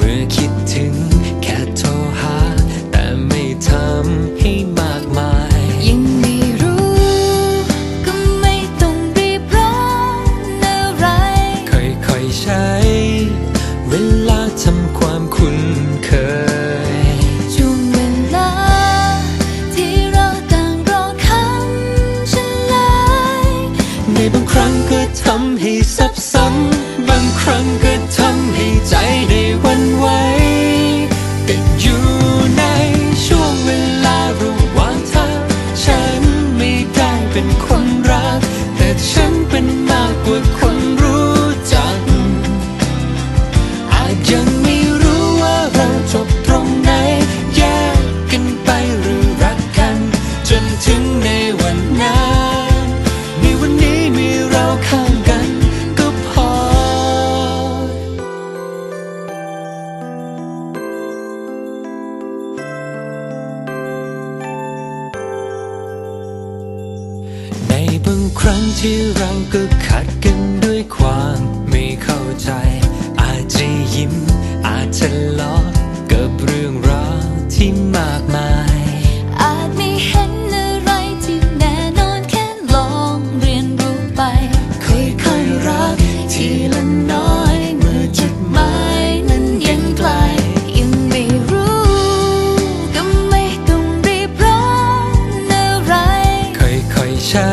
มื่อคิดถึงแค่โทรหา แต่ไม่ทำให้มากมาย ยังไม่รู้ ก็ไม่ต้องรีบร้อนอะไร ค่อยๆใช้ เวลาทำความคุ้นเคย รั้งที่เราก็ขัดกันด้วยความไม่เข้าใจ อาจจะยิ้ม อาจจะล้อกับเรื่องราวที่มากมาย อาจไม่เห็นอะไรที่แน่นอนแค่ลองเรียนรู้ไป ค่อยๆรักทีละน้อย เมื่อจุดหมายนั้นยังไกลยังไม่รู้ ก็ไม่ต้องรีบร้อนอะไร ค่อยๆใช้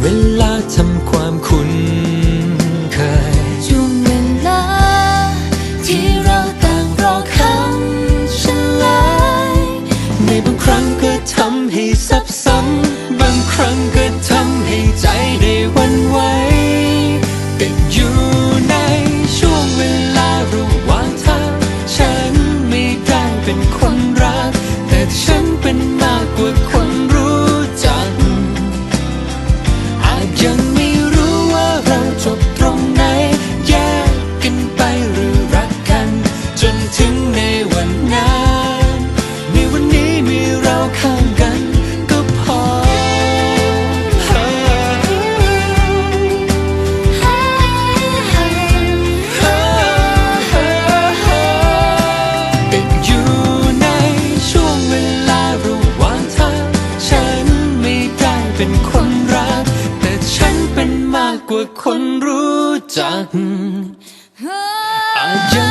เวลาทำ ข้างกันก็พอติดอยู่ในช่วงเวลาระหว่างทางฉันไม่ได้เป็นคนรัก แต่ฉันเป็นมากกว่าคนรู้จักอาจจะ